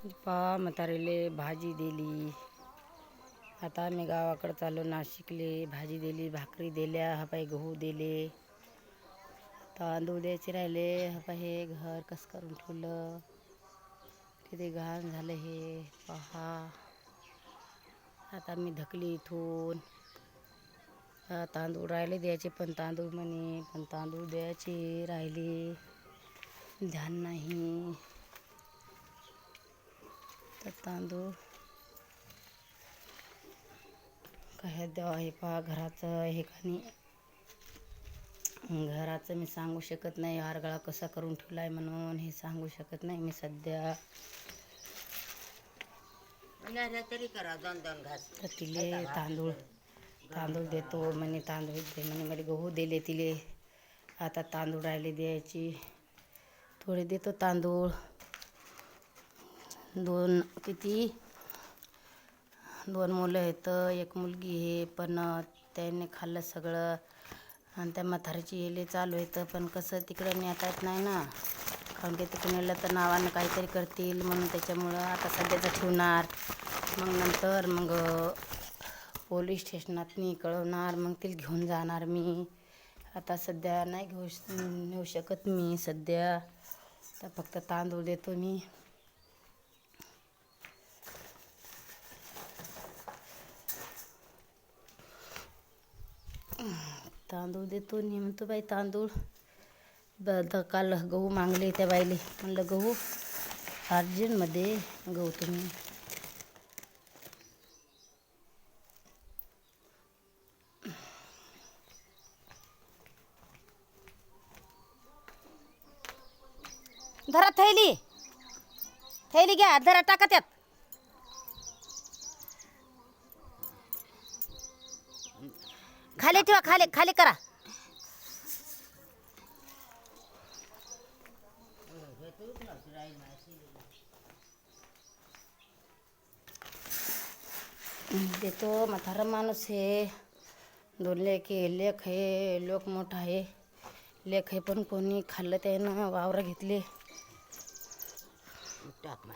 पहा म्हातारीले भाजी दिली. आता आम्ही गावाकडं चाललो नाशिकले. भाजी दिली भाकरी दिल्या हपाय गहू दिले. तांदूळ द्यायचे राहिले. हपा पाय हे घर कसं करून ठेवलं? किती घाण झालं हे. पहा. आता मी धकली इथून. तांदूळ राहिले द्यायचे पण तांदूळ म्हणे पण तांदूळ द्यायचे राहिले. ध्यान नाही. तर तांदूळ काय द्यावा हे पहा घराचं हे कानी घराचं मी सांगू शकत नाही हारगळा कसा करून ठेवला आहे म्हणून हे सांगू शकत नाही मी सध्या. नाही तरी करा दोन दोन घास. तर तिले तांदूळ तांदूळ देतो म्हणे तांदूळ दे म्हणे मला गहू दिले तिले. आता तांदूळ राहिले द्यायची. थोडे देतो तांदूळ. दोन किती? दोन मुलं आहेत एक मुलगी आहे पण त्याने खाल्लं सगळं. आणि त्या म्हातारीची येले चालू आहेत पण कसं तिकडं नेता येत नाही ना. कारण की तिकडे नेलं तर नावानं काहीतरी करतील म्हणून त्याच्यामुळं आता सध्याचं ठेवणार. मग नंतर मग पोलीस स्टेशनात मी कळवणार मग ते घेऊन जाणार मी. आता सध्या नाही घेऊ श- नेऊ शकत मी सध्या. तर फक्त तांदूळ देतो मी. तांदूळ देतो मी म्हणतो बाई तांदूळ. ब द काल गहू मागले त्या बाईले. म्हणलं गहू अर्जंटमध्ये गहू तुम्ही. धरा थैली. थैली घ्या धरा टाका त्यात. खाली ठेवा खाली खाली करा. देतो म्हातारा माणूस आहे दोन लेख आहे लेख आहे लोक मोठा आहे लेख आहे पण कोणी खाल्लं त्यानं वावरं घेतले. टाक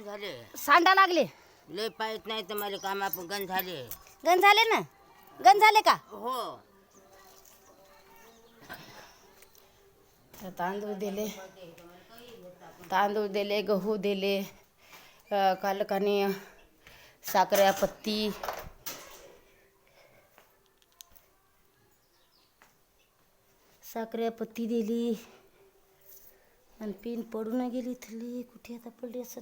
झाले. सांडा लागले. लय पाहित नाही तर मला काम आपण गण झाले. गण झाले ना? गण झाले का? हो. तर तांदूळ दिले. तांदूळ दिले गहू दिले अ, काल कानी साखऱ्या पत्ती. साखऱ्या पत्ती दिली. आणि पिन पडून गेली इथली. कुठे आता पडली असं